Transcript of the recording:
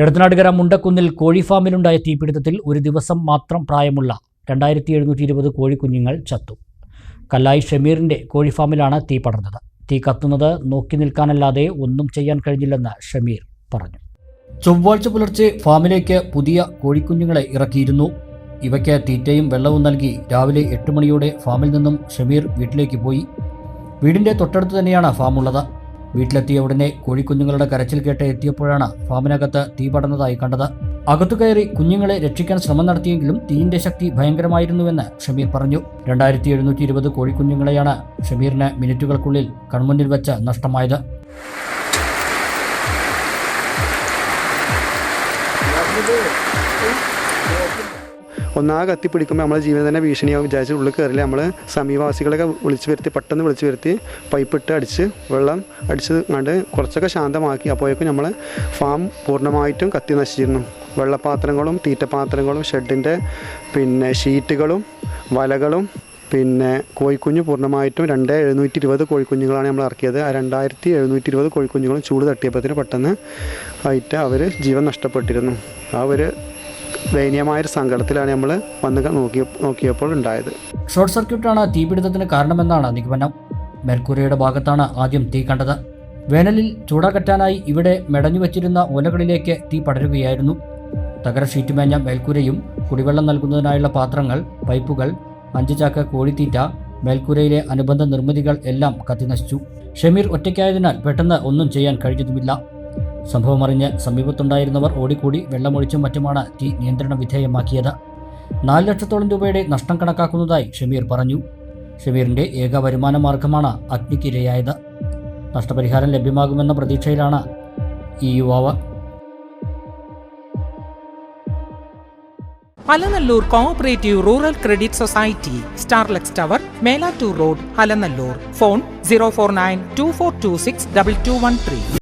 എടത്തനാട്ടുകര മുണ്ടക്കുന്നിൽ കോഴിഫാമിലുണ്ടായ തീപിടുത്തത്തിൽ ഒരു ദിവസം മാത്രം പ്രായമുള്ള രണ്ടായിരത്തി എഴുന്നൂറ്റി ഇരുപത് കോഴിക്കുഞ്ഞുങ്ങൾ ചത്തു. കല്ലായി ഷമീറിന്റെ കോഴിഫാമിലാണ് തീ പടർന്നത്. തീ കത്തുന്നത് നോക്കി നിൽക്കാനല്ലാതെ ഒന്നും ചെയ്യാൻ കഴിഞ്ഞില്ലെന്ന് ഷമീർ പറഞ്ഞു. ചൊവ്വാഴ്ച പുലർച്ചെ ഫാമിലേക്ക് പുതിയ കോഴിക്കുഞ്ഞുങ്ങളെ ഇറക്കിയിരുന്നു. ഇവയ്ക്ക് തീറ്റയും വെള്ളവും നൽകി രാവിലെ എട്ട് മണിയോടെ ഫാമിൽ നിന്നും ഷമീർ വീട്ടിലേക്ക് പോയി. വീടിന്റെ തൊട്ടടുത്ത് തന്നെയാണ് ഫാമുള്ളത്. വീട്ടിലെത്തിയ ഉടനെ കോഴിക്കുഞ്ഞുങ്ങളുടെ കരച്ചിൽ കേട്ട് എത്തിയപ്പോഴാണ് ഫാമിനകത്ത് തീ പടർന്നതായി കണ്ടത്. അകത്തു കയറി കുഞ്ഞുങ്ങളെ രക്ഷിക്കാൻ ശ്രമം നടത്തിയെങ്കിലും തീയിന്റെ ശക്തി ഭയങ്കരമായിരുന്നുവെന്ന് ഷമീർ പറഞ്ഞു. രണ്ടായിരത്തി എഴുന്നൂറ്റി ഇരുപത് കോഴിക്കുഞ്ഞുങ്ങളെയാണ് ഷമീറിന് മിനിറ്റുകൾക്കുള്ളിൽ കൺമുന്നിൽ വെച്ച് നഷ്ടമായത്. ഒന്നാകെ കത്തിപ്പിടിക്കുമ്പോൾ നമ്മളെ ജീവൻ തന്നെ ഭീഷണിയാവും. വിചാരിച്ച് ഉള്ളിൽ കയറില്ല നമ്മൾ സമീപവാസികളൊക്കെ വിളിച്ചു വരുത്തി പെട്ടെന്ന് വിളിച്ചു വരുത്തി പൈപ്പ് ഇട്ട് അടിച്ച് വെള്ളം അടിച്ച് കണ്ട് കുറച്ചൊക്കെ ശാന്തമാക്കി അപ്പോഴേക്കും നമ്മൾ ഫാം പൂർണമായിട്ടും കത്തി നശിച്ചിരുന്നു. വെള്ളപാത്രങ്ങളും തീറ്റപാത്രങ്ങളും ഷെഡിന്റെ പിന്നെ ഷീറ്റുകളും വലകളും പിന്നെ കോഴിക്കുഞ്ഞ് പൂർണമായിട്ടും രണ്ട് എഴുന്നൂറ്റി ഇരുപത് കോഴിക്കുഞ്ഞുങ്ങളാണ് നമ്മൾ ഇറക്കിയത്. ആ രണ്ടായിരത്തി എഴുന്നൂറ്റി ഇരുപത് കോഴിക്കുഞ്ഞുങ്ങളും ചൂട് തട്ടിയപ്പോഴത്തേന് പെട്ടെന്ന് ആയിട്ട് അവർ ജീവൻ നഷ്ടപ്പെട്ടിരുന്നു. ആ ഒരു ദയനീയമായൊരു സങ്കടത്തിലാണ് നമ്മൾ വന്ന് നോക്കി നോക്കിയപ്പോൾ ഉണ്ടായത്. ഷോർട്ട് സർക്യൂട്ടാണ് തീപിടുത്തത്തിന് കാരണമെന്നാണ് നിഗമനം. മെർക്കുറിയുടെ ഭാഗത്താണ് ആദ്യം തീ കണ്ടത്. വേനലിൽ ചൂടകറ്റാനായി ഇവിടെ മെടഞ്ഞു വച്ചിരുന്ന ഓലകളിലേക്ക് തീ പടരുകയായിരുന്നു. തകര ഷീറ്റ് മേഞ്ഞ മേൽക്കൂരയും കുടിവെള്ളം നൽകുന്നതിനായുള്ള പാത്രങ്ങൾ പൈപ്പുകൾ അഞ്ച് ചാക്ക് കോഴിത്തീറ്റ മേൽക്കൂരയിലെ അനുബന്ധ നിർമ്മിതികൾ എല്ലാം കത്തിനശിച്ചു. ഷമീർ ഒറ്റയ്ക്കായതിനാൽ പെട്ടെന്ന് ഒന്നും ചെയ്യാൻ കഴിഞ്ഞതുമില്ല. സംഭവമറിഞ്ഞ് സമീപത്തുണ്ടായിരുന്നവർ ഓടിക്കൂടി വെള്ളമൊഴിച്ചും മറ്റുമാണ് തീ നിയന്ത്രണ വിധേയമാക്കിയത്. നാല് ലക്ഷത്തോളം രൂപയുടെ നഷ്ടം കണക്കാക്കുന്നതായി ഷമീർ പറഞ്ഞു. ഷമീറിന്റെ ഏക വരുമാന മാർഗമാണ് അഗ്നിക്കിരയായത്. നഷ്ടപരിഹാരം ലഭ്യമാകുമെന്ന പ്രതീക്ഷയിലാണ് ഈ യുവാവ്. Alanallur cooperative rural credit society Starlex tower Melattur road Alanallur. Phone zero four nine two four two six double two one three.